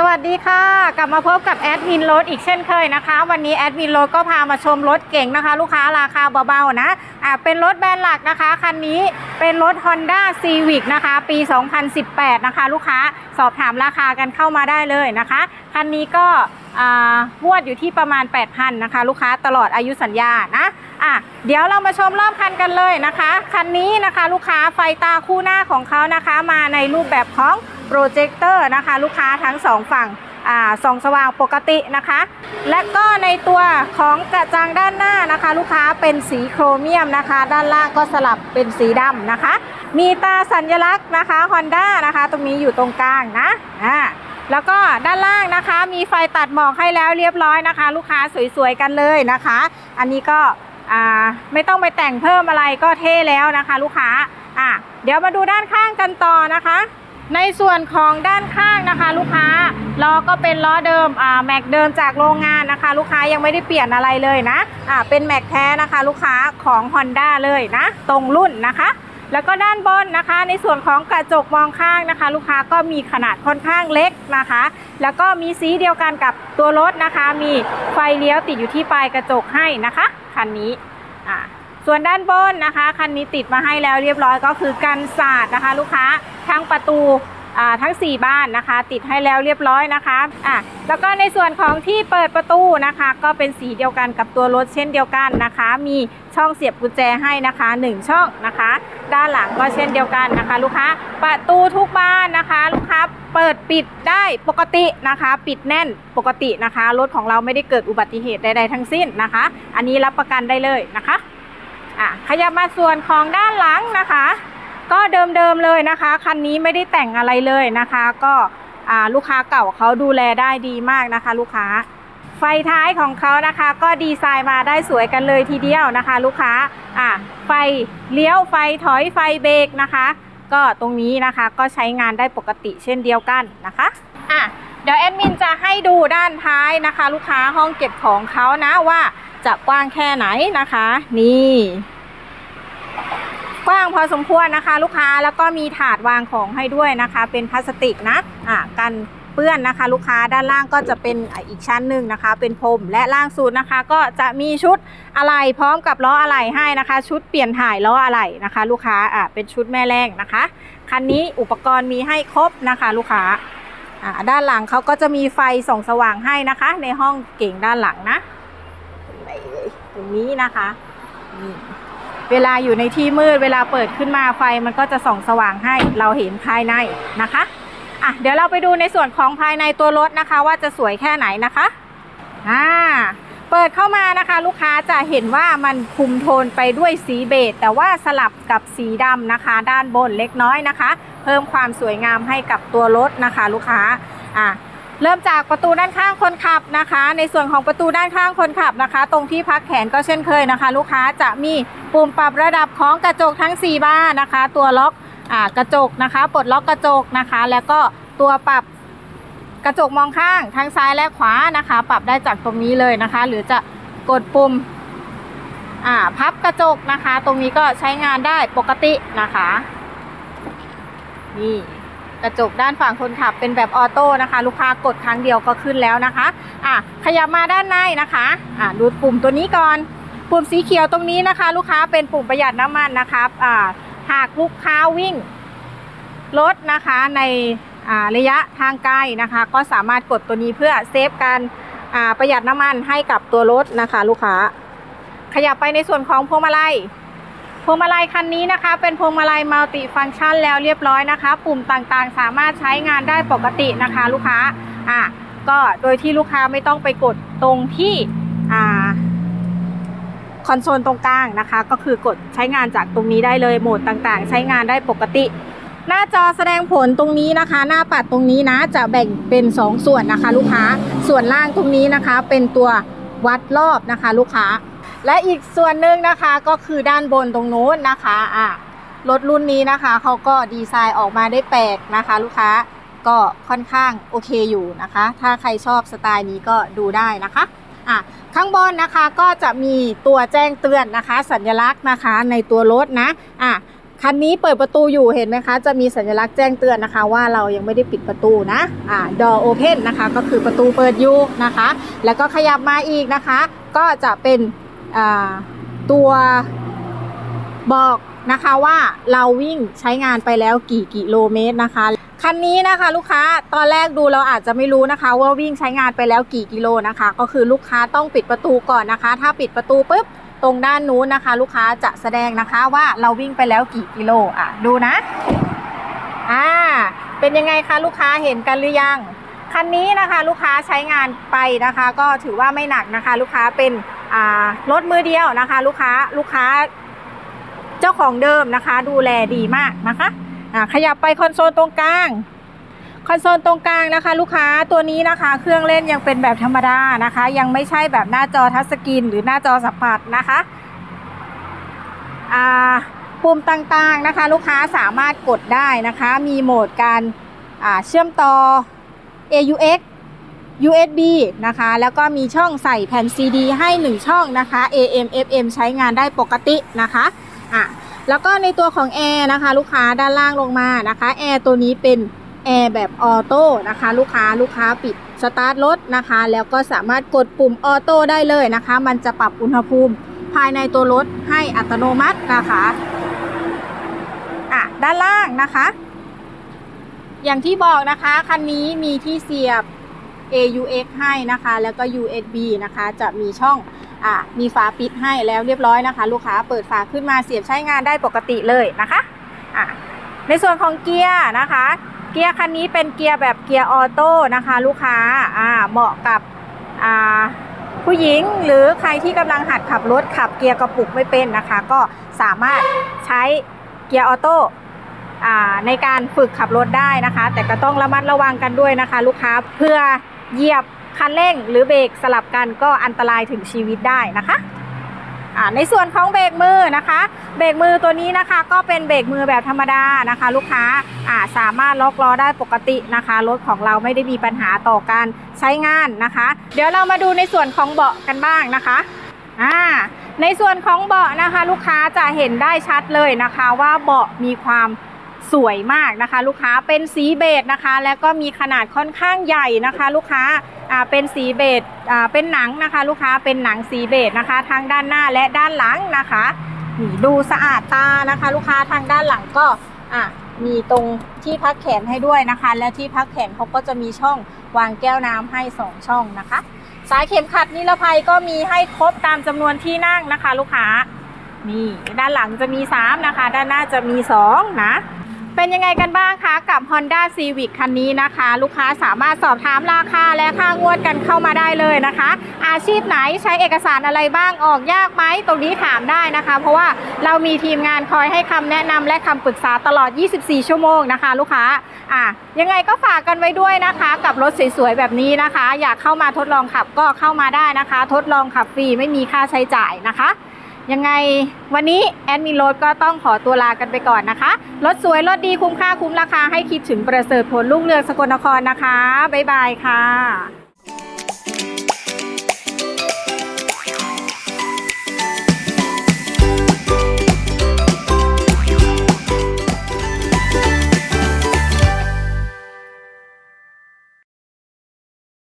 สวัสดีค่ะ กลับมาพบกับแอดมินรถอีกเช่นเคยนะคะ วันนี้แอดมินรถก็พามาชมรถเก่งนะคะ ลูกค้าราคาเบาๆนะอ่าเป็นรถแบรนด์หลักนะคะ คันนี้เป็นรถ Honda Civic นะคะ ปี 2018 นะคะ ลูกค้าสอบถามราคากันเข้ามาได้เลยนะคะ คันนี้ก็อ่างวดอยู่ที่ประมาณ 8,000นะคะ ลูกค้าตลอดอายุสัญญานะอะเดี๋ยวเรามาชมรอบคันกันเลยนะคะ คันนี้นะคะ ลูกค้าไฟตาคู่หน้าของเขานะคะ มาในรูปแบบของ โปรเจคเตอร์นะคะ ลูกค้าทั้งสองฝั่งอ่าส่องสว่างปกตินะคะ และก็ในตัวของกระจังด้านหน้านะคะ ลูกค้าเป็นสีโครเมียมนะคะ ด้านล่างก็สลับเป็นสีดำนะคะ มีตาสัญลักษณ์นะคะ Honda นะคะ ตรงนี้อยู่ตรงกลางนะอ่าแล้วก็ด้านล่างนะคะมีไฟตัดหมอกให้แล้วเรียบร้อยนะคะ ลูกค้าสวยๆกันเลยนะคะ อันนี้ก็อ่าไม่ต้องไปแต่งเพิ่มอะไรก็เท่แล้วนะคะ ลูกค้าอะเดี๋ยวมาดูด้านข้างกันต่อนะคะ ในส่วนของด้านข้างนะคะ ลูกค้าล้อก็เป็นล้อเดิมอ่าแม็กเดิมจากโรงงานนะคะ ลูกค้ายังไม่ได้เปลี่ยนอะไรเลยนะอ่าเป็นแม็กแท้นะคะ ลูกค้าของ Honda เลยนะ ตรงรุ่นนะคะ แล้วก็ด้านบนนะคะ ในส่วนของกระจกมองข้างนะคะ ลูกค้าก็มีขนาดค่อนข้างเล็กนะคะ แล้วก็มีสีเดียวกันกับตัวรถนะคะ มีไฟเลี้ยวติดอยู่ที่ปลายกระจกให้นะคะคันนี้อ่า ส่วนด้านบนนะคะ คันนี้ติดมาให้แล้วเรียบร้อยก็คือกันศาสตร์นะคะ ลูกค้าทั้งประตูทั้ง 4 บ้านนะคะ ติดให้แล้วเรียบร้อยนะคะอะแล้วก็ในส่วนของที่เปิดประตูนะคะ ก็เป็นสีเดียวกันกับตัวรถเช่นเดียวกันนะคะ มีช่องเสียบกุญแจให้นะคะ 1 ช่องนะคะ ด้านหลังก็เช่นเดียวกันนะคะ ลูกค้าประตูทุกบ้านนะคะ ลูกค้าเปิดปิดได้ปกตินะคะ ปิดแน่นปกตินะคะรถของเราไม่ได้เกิดอุบัติเหตุใดๆทั้งสิ้นนะคะ อันนี้รับประกันได้เลยนะคะ อะขยับมาส่วนของด้านหลังนะคะ ก็เดิมๆเลยนะคะ คันนี้ไม่ได้แต่งอะไรเลยนะคะ ก็ลูกค้าเก่าเขาดูแลได้ดีมากนะคะ ลูกค้า ไฟท้ายของเขานะคะ ก็ดีไซน์มาได้สวยกันเลยทีเดียวนะคะ ลูกค้าอะไฟเลี้ยวไฟถอยไฟเบรกนะคะ ก็ตรงนี้นะคะก็ใช้งานได้ปกติเช่นเดียวกันนะคะอะเดี๋ยวแอดมินจะให้ดูด้านท้ายนะคะ ลูกค้าห้องเก็บของเขานะว่า จะกว้างแค่ไหนนะคะ นี่ กว้างพอสมควรนะคะ ลูกค้าแล้วก็มีถาดวางของให้ด้วยนะคะ เป็นพลาสติกนะอ่ากันเปื้อนนะคะ ลูกค้าด้านล่างก็จะเป็นอีกชั้นหนึ่งนะคะ เป็นพรมและล่างสุดนะคะ ก็จะมีชุดอะไหล่พร้อมกับล้ออะไหล่ให้นะคะ ชุดเปลี่ยนถ่ายล้ออะไหล่นะคะ ลูกค้าอ่าเป็นชุดแม่แรงนะคะคันนี้อุปกรณ์มีให้ครบนะคะ ลูกค้าอ่าด้านหลังเขาก็จะมีไฟส่องสว่างให้นะคะ ในห้องเก่งด้านหลังนะ อยตรงนี้นะคะนี่เวลาอยู่ในที่มืดเวลาเปิดขึ้นมาไฟมันก็จะส่องสว่างให้เราเห็นภายในนะคะอะเดี๋ยวเราไปดูในส่วนของภายในตัวรถนะคะ ว่าจะสวยแค่ไหนนะคะอ่าเปิดเข้ามานะคะ ลูกค้าจะเห็นว่ามันคุมโทนไปด้วยสีเบจแต่ว่าสลับกับสีดำนะคะ ด้านบนเล็กน้อยนะคะ เพิ่มความสวยงามให้กับตัวรถนะคะ ลูกค้าอะ เริ่มจากประตูด้านข้างคนขับนะคะ ในส่วนของประตูด้านข้างคนขับนะคะ ตรงที่พักแขนก็เช่นเคยนะคะ ลูกค้าจะมีปุ่มปรับระดับของกระจกทั้ง 4 บ้านนะคะ ตัวล็อกอกระจกนะคะ ปลดล็อกกระจกนะคะ แล้วก็ตัวปรับกระจกมองข้างทั้งซ้ายและขวานะคะ ปรับได้จากตรงนี้เลยนะคะ หรือจะกดปุ่มพับกระจกนะคะ ตรงนี้ก็ใช้งานได้ปกตินะคะ นี่ กระจกด้านฝั่งคนขับเป็นแบบออโต้นะคะ ลูกค้ากดครั้งเดียวก็ขึ้นแล้วนะคะอะขยับมาด้านในนะคะอะดูปุ่มตัวนี้ก่อน ปุ่มสีเขียวตรงนี้นะคะ ลูกค้าเป็นปุ่มประหยัดน้ำมันนะคะอ่าหากลูกค้าวิ่งรถนะคะในระยะทางไกลนะคะ ก็สามารถกดตัวนี้เพื่อเซฟการประหยัดน้ำมันให้กับตัวรถนะคะ ลูกค้า ขยับไปในส่วนของพวงมาลัย พวงมาลัยคันนี้นะคะ เป็นพวงมาลัยมัลติฟังก์ชันแล้วเรียบร้อยนะคะ ปุ่มต่างๆ สามารถใช้งานได้ปกตินะคะ ลูกค้าอะก็โดยที่ลูกค้าไม่ต้องไปกดตรงที่อ่าคอนโซลตรงกลางนะคะ ก็คือกดใช้งานจากตรงนี้ได้เลยโหมดต่างๆ ใช้งานได้ปกติ หน้าจอแสดงผลตรงนี้นะคะ หน้าปัดตรงนี้นะจะแบ่งเป็น 2 ส่วนนะคะ ลูกค้าส่วนล่างตรงนี้นะคะ เป็นตัววัดรอบนะคะ ลูกค้า และอีกส่วนหนึ่งนะคะก็คือด้านบนตรงโน้นนะคะอะรถรุ่นนี้นะคะเขาก็ดีไซน์ออกมาได้แปลกนะคะ ลูกค้าก็ค่อนข้างโอเคอยู่นะคะ ถ้าใครชอบสไตล์นี้ก็ดูได้นะคะอะข้างบนนะคะก็จะมีตัวแจ้งเตือนนะคะ สัญลักษณ์นะคะในตัวรถนะอะคันนี้เปิดประตูอยู่เห็นไหมคะ จะมีสัญลักษณ์แจ้งเตือนนะคะ ว่าเรายังไม่ได้ปิดประตูนะอ่า door open นะคะ ก็คือประตูเปิดอยู่นะคะ แล้วก็ขยับมาอีกนะคะ ก็จะเป็น ตัวบอกนะคะว่าเราวิ่งใช้งานไปแล้วกี่กิโลเมตรนะคะ คันนี้นะคะลูกค้าตอนแรกดูเราอาจจะไม่รู้นะคะ ว่าวิ่งใช้งานไปแล้วกี่กิโลนะคะ ก็คือลูกค้าต้องปิดประตูก่อนนะคะ ถ้าปิดประตูปุ๊บตรงด้านนู้นนะคะ ลูกค้าจะแสดงนะคะว่าเราวิ่งไปแล้วกี่กิโลอะดูนะอ่าเป็นยังไงคะลูกค้าเห็นกันหรือยังคันนี้นะคะลูกค้าใช้งานไปนะคะ ก็ถือว่าไม่หนักนะคะ ลูกค้าเป็น รถมือเดียวนะคะ ลูกค้าลูกค้าเจ้าของเดิมนะคะ ดูแลดีมากนะคะขยับไปคอนโซลตรงกลาง คอนโซลตรงกลางนะคะ ลูกค้าตัวนี้นะคะ เครื่องเล่นยังเป็นแบบธรรมดานะคะ ยังไม่ใช่แบบหน้าจอทัชสกรีนหรือหน้าจอสัมผัสนะคะปุ่มต่างๆนะคะ ลูกค้าสามารถกดได้นะคะ มีโหมดการเชื่อมต่อ AUX USB นะคะ แล้วก็มีช่องใส่แผ่น CD ให้ 1 ช่องนะคะ AM FM ใช้งานได้ปกตินะคะอะแล้วก็ในตัวของแอร์นะคะ ลูกค้าด้านล่างลงมานะคะแอร์ตัวนี้เป็นแอร์แบบออโต้นะคะ ลูกค้าลูกค้าปิดสตาร์ทรถนะคะ แล้วก็สามารถกดปุ่มออโต้ได้เลยนะคะ มันจะปรับอุณหภูมิภายในตัวรถให้อัตโนมัตินะคะอะด้านล่างนะคะ อย่างที่บอกนะคะ คันนี้มีที่เสียบ AUX ให้นะคะ แล้วก็ USB นะคะ จะมีช่องอ่ามีฝาปิดให้แล้วเรียบร้อยนะคะ ลูกค้าเปิดฝาขึ้นมาเสียบใช้งานได้ปกติเลยนะคะอะในส่วนของเกียร์นะคะ เกียร์คันนี้เป็นเกียร์แบบเกียร์ออโต้นะคะ ลูกค้าอ่าเหมาะกับอ่าผู้หญิงหรือใครที่กำลังหัดขับรถขับเกียร์กระปุกไม่เป็นนะคะ ก็สามารถใช้เกียร์ออโต้ในการฝึกขับรถได้นะคะ แต่ก็ต้องระมัดระวังกันด้วยนะคะ ลูกค้าเพื่อ เหยียบคันเร่งหรือเบรกสลับกันก็อันตรายถึงชีวิตได้นะคะในส่วนของเบรกมือนะคะ เบรกมือตัวนี้นะคะ ก็เป็นเบรกมือแบบธรรมดานะคะ ลูกค้าอาสามารถล็อกล้อได้ปกตินะคะ รถของเราไม่ได้มีปัญหาต่อการใช้งานนะคะ เดี๋ยวเรามาดูในส่วนของเบาะกันบ้างนะคะอ่าในส่วนของเบาะนะคะ ลูกค้าจะเห็นได้ชัดเลยนะคะ ว่าเบาะมีความ สวยมากนะคะ ลูกค้าเป็นสีเบจนะคะ แล้วก็มีขนาดค่อนข้างใหญ่นะคะ ลูกค้าอ่าเป็นสีเบจอ่าเป็นหนังนะคะ ลูกค้าเป็นหนังสีเบจนะคะ ทั้งด้านหน้าและด้านหลังนะคะนี่ดูสะอาดตานะคะ ลูกค้าทางด้านหลังก็อะมีตรงที่พักแขนให้ด้วยนะคะ และที่พักแขนเขาก็จะมีช่องวางแก้วน้ำให้สองช่องนะคะ สายเข็มขัดนิรภัยก็มีให้ครบตามจำนวนที่นั่งนะคะ ลูกค้านี่ด้านหลังจะมี 3 นะคะ ด้านหน้าจะมี 2 นะ เป็นยังไงกันบ้างคะกับ Honda Civic คันนี้นะคะ ลูกค้าสามารถสอบถามราคาและค่างวดกันเข้ามาได้เลยนะคะ อาชีพไหนใช้เอกสารอะไรบ้างออกยากไหมตรงนี้ถามได้นะคะ เพราะว่าเรามีทีมงานคอยให้คำแนะนำและคำปรึกษาตลอด 24 ชั่วโมงนะคะ ลูกค้าอะยังไงก็ฝากกันไว้ด้วยนะคะ กับรถสวยๆแบบนี้นะคะ อยากเข้ามาทดลองขับก็เข้ามาได้นะคะ ทดลองขับฟรีไม่มีค่าใช้จ่ายนะคะ ยังไงวันนี้แอดมินรถก็ต้องขอตัวลากันไปก่อนนะคะ รถสวยรถดีคุ้มค่าคุ้มราคาให้คิดถึงประเสริฐผลลุ่งเรืองสกลนครนะคะ บ๊ายบายค่ะ